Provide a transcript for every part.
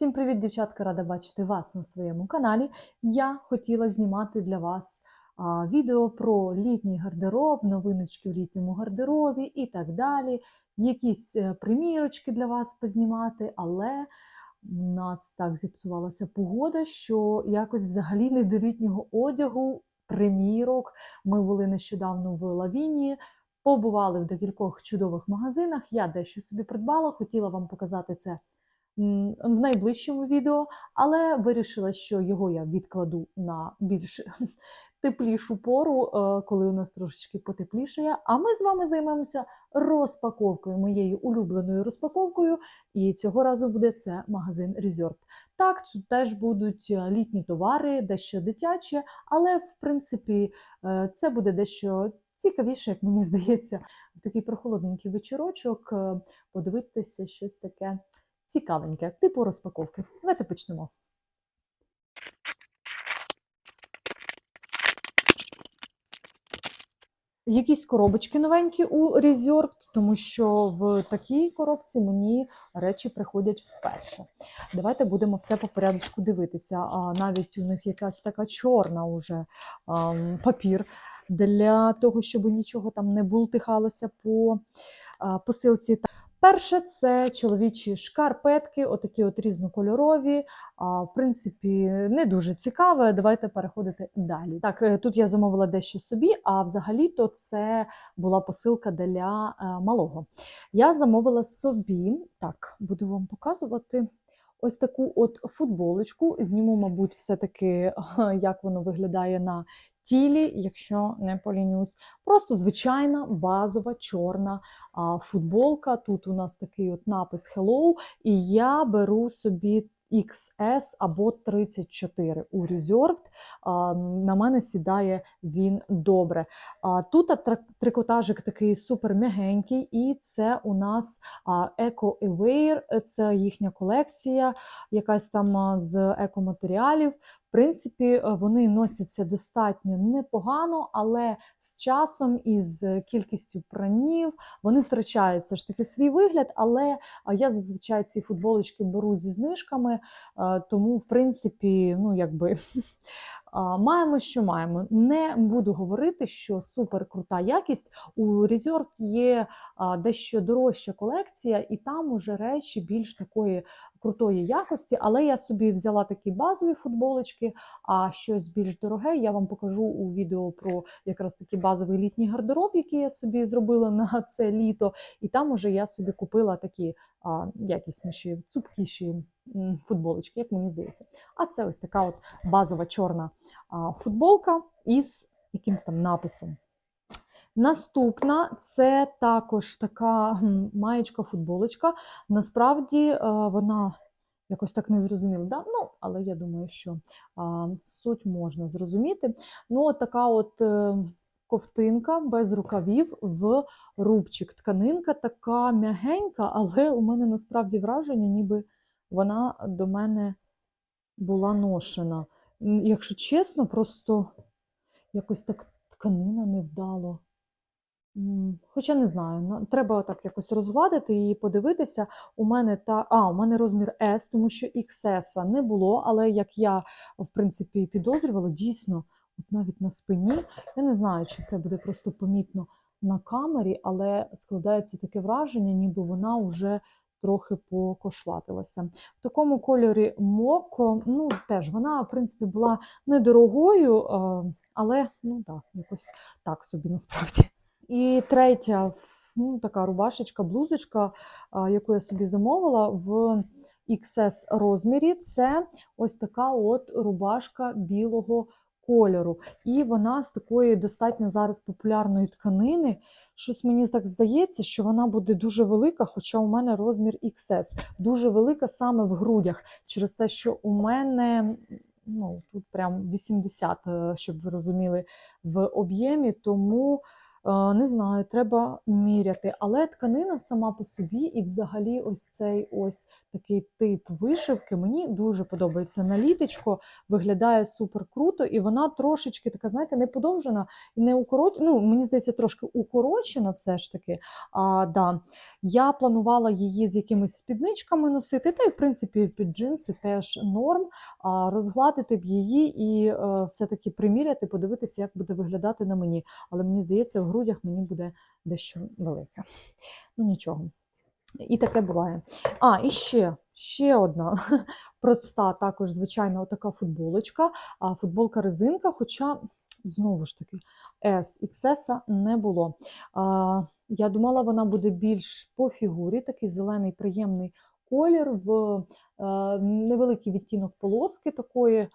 Всім привіт, дівчатка! Рада бачити вас на своєму каналі. Я хотіла знімати для вас а, відео про літній гардероб, новиночки в літньому гардеробі і так далі. Якісь е, примірочки для вас познімати, але у нас так зіпсувалася погода, що якось взагалі не до літнього одягу, примірок. Ми були нещодавно в Лавіні. Побували в декількох чудових магазинах. Я дещо собі придбала, хотіла вам показати це в найближчому відео, але вирішила, що його я відкладу на більш теплішу пору, е, коли у нас трошечки потеплішає. А ми з вами займемося розпаковкою, моєю улюбленою розпаковкою. І цього разу буде це магазин Resort. Так, тут теж будуть е, літні товари, дещо дитячі, але в принципі е, це буде дещо. Цікавіше, як мені здається, в такий прохолодненький вечорочок подивитися щось таке цікавеньке, типу розпаковки. Давайте почнемо. Якісь коробочки новенькі у Resort, тому що в такій коробці мені речі приходять вперше. Давайте будемо все по порядочку дивитися. А навіть у них якась така чорна уже папір для того, щоб нічого там не бултихалося по посилці. Перше, це чоловічі шкарпетки, отакі от різнокольорові. А, В принципі, не дуже цікаве. Давайте переходити далі. Так, е, тут я замовила дещо собі, а взагалі-то це була посилка для е, малого. Я замовила собі, так, буду вам показувати. Ось таку от футболочку. Зніму, мабуть, все-таки, як воно виглядає на тілі, якщо не полінюсь. Просто звичайна базова чорна футболка. Тут у нас такий от напис Hello, і я беру собі. XS або 34 у Reserved. На мене сідає він добре. Тут трикотажик такий супер м'ягенький, і це у нас Eco Aware, це їхня колекція, якась там з екоматеріалів. Принципі, е, вони носяться достатньо непогано, але з часом і з кількістю пранів вони втрачають все ж таки свій вигляд. Але я зазвичай ці футболочки беру зі знижками, е, тому в принципі, ну якби. Маємо, що маємо. Не буду говорити, що супер крута якість. У Resort є дещо дорожча колекція, і там уже речі більш такої крутої якості. Але я собі взяла такі базові футболочки, а щось більш дороге я вам покажу у відео про якраз такий базовий літній гардероб, який я собі зробила на це літо. І там уже я собі купила такі якісніші, цупкіші футболочки, як мені здається. А це ось така от базова чорна футболка із якимось там написом. Наступна це також така маєчка-футболочка. Насправді е, вона якось так не зрозуміла. Да? Ну, але я думаю, що суть можна зрозуміти. Ну, от така от е, ковтинка без рукавів в рубчик. Тканинка така м'ягенька, але у мене насправді враження, ніби вона до мене була ношена. Якщо чесно, просто якось так тканина невдало. Хоча не знаю, треба так якось розгладити і подивитися. У мене та а, у мене розмір S, тому що XS не було, але як я в принципі підозрювала, дійсно, от навіть на спині. Я не знаю, чи це буде просто помітно на камері, але складається таке враження, ніби вона вже трохи покошлатилася. В такому кольорі моко, ну теж вона, в принципі, була недорогою, е, але ну так, якось так собі насправді. І третя ну, така рубашечка, блузочка, яку я собі замовила в XS розмірі. Це ось така от рубашка білого кольору. І вона з такої достатньо зараз популярної тканини. Щось мені так здається, що вона буде дуже велика, хоча у мене розмір XS. Дуже велика саме в грудях, через те, що у мене. Ну, тут прям 80, е, щоб ви розуміли, в об'ємі, тому Не знаю, треба міряти. Але тканина сама по собі, і взагалі, ось цей ось такий тип вишивки мені дуже подобається. На літочко виглядає супер круто, і вона трошечки така, знаєте, не подовжена і не укорочена. Ну, мені здається, трошки укорочена все ж таки. А, да. Я планувала її з якимись спідничками носити, та й в принципі під джинси теж норм. А, розгладити б її і е, все-таки приміряти, подивитися, як буде виглядати на мені. Але мені здається, грудях мені буде дещо велике. Ну нічого. І таке буває. А, і ще, ще одна проста, також, звичайно, така футболочка. А футболка резинка, хоча, знову ж таки, S, XS не було. А, я думала, вона буде більш по фігурі, такий зелений приємний колір в е, невеликий відтінок полоски такої,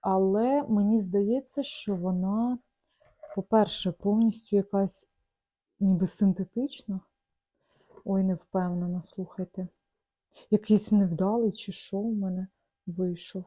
але мені здається, що вона, по-перше, повністю якась ніби синтетична. Ой, не впевнена, слухайте. Якийсь невдалий чи що в мене вийшов.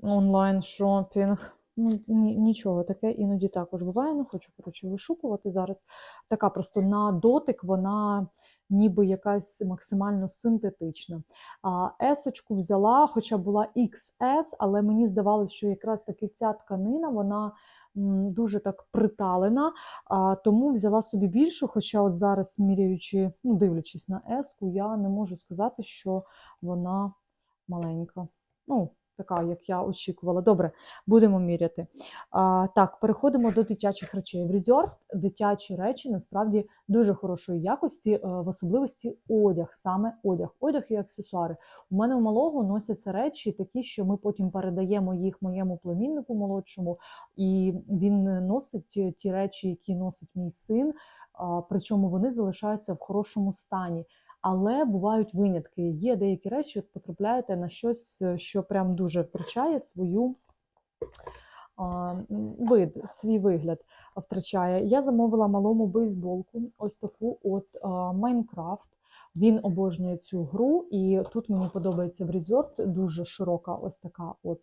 Онлайн шопінг. Ну, нічого, таке іноді також буває. Не хочу, коротше, вишукувати зараз. Така просто на дотик вона ніби якась максимально синтетична. А есочку взяла, хоча була XS, але мені здавалося, що якраз таки ця тканина, вона дуже так приталена, а, тому взяла собі більшу, хоча от зараз, міряючи, ну, дивлячись на еску, я не можу сказати, що вона маленька. Ну, така, як я очікувала. Добре, будемо міряти. А, так, переходимо до дитячих речей. В Reserve дитячі речі насправді дуже хорошої якості, е, в особливості одяг, саме одяг, одяг і аксесуари. У мене у малого носяться речі такі, що ми потім передаємо їх моєму племіннику молодшому, і він носить ті- речі, які носить мій син. Причому вони залишаються в хорошому стані. Але бувають винятки. Є деякі речі, от потрапляєте на щось, е, що прям дуже втрачає свою а, вид, свій вигляд втрачає. Я замовила малому бейсболку, ось таку от Майнкрафт. Він обожнює цю гру, і тут мені подобається в Resort дуже широка ось така от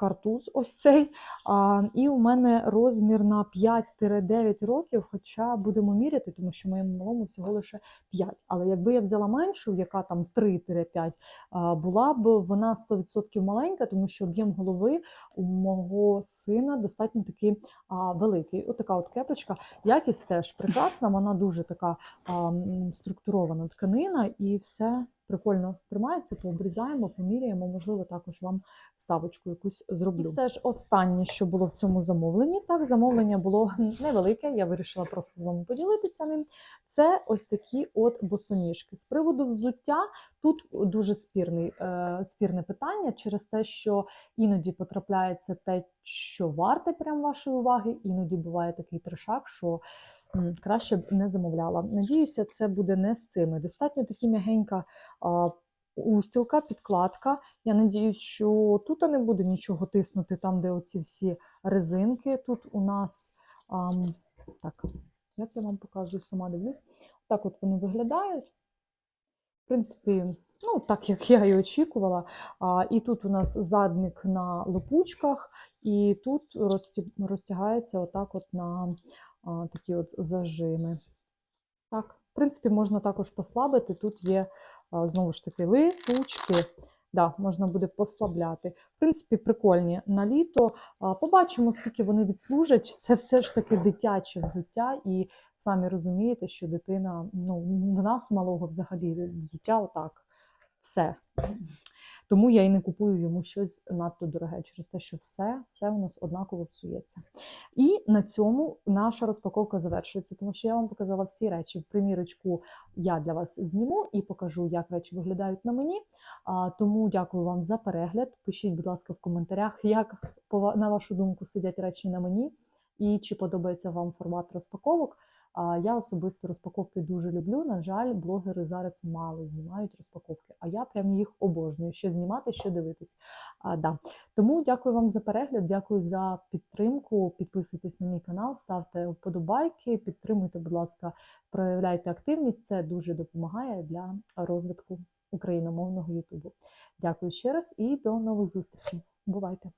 картуз. Ось цей. А, і у мене розмір на 5-9 років, хоча будемо міряти, тому що моєму малому всього лише 5. Але якби я взяла меншу, яка там 3-5, а, була б вона 100% маленька, тому що об'єм голови у мого сина достатньо таки а, великий. От така от кепочка. Якість теж прекрасна, вона дуже така а, структурована тканина і все прикольно тримається, пообрізаємо, поміряємо, можливо, також вам ставочку якусь зроблю. І все ж останнє, що було в цьому замовленні. Так, замовлення було невелике, я вирішила просто з вами поділитися ним. Це ось такі от босоніжки. З приводу взуття тут дуже спірний, е, спірне питання через те, що іноді потрапляється те, що варте прям вашої уваги, іноді буває такий трешак, що краще б не замовляла. Надіюся, це буде не з цими. Достатньо такі м'ягенька устілка, підкладка. Я надіюсь, що тут не буде нічого тиснути, там, де оці всі резинки. Тут у нас так, як я вам показую, сама дивлюсь. Так от вони виглядають. Принципі, ну, так як я і очікувала. А, і тут у нас задник на липучках, і тут розтягається отак от на а, такі от зажими. Так, в принципі, можна також послабити. Тут є а, знову ж таки липучки. Да, можна буде послабляти. В принципі, прикольні на літо. Побачимо, скільки вони відслужать. Це все ж таки дитяче взуття, і самі розумієте, що дитина, ну, в нас у малого взагалі взуття отак. Все. Тому я і не купую йому щось надто дороге через те, що все, все у нас однаково псується. І на цьому наша розпаковка завершується, тому що я вам показала всі речі. В примірочку я для вас зніму і покажу, як речі виглядають на мені. Тому дякую вам за перегляд. Пишіть, будь ласка, в коментарях, як на вашу думку сидять речі на мені, і чи подобається вам формат розпаковок. Я особисто розпаковки дуже люблю. На жаль, блогери зараз мало знімають розпаковки, а я прям їх обожнюю. Що знімати, що дивитись. А, да. Тому дякую вам за перегляд, дякую за підтримку. Підписуйтесь на мій канал, ставте вподобайки, підтримуйте, будь ласка, проявляйте активність. Це дуже допомагає для розвитку україномовного Ютубу. Дякую ще раз і до нових зустрічей. Бувайте!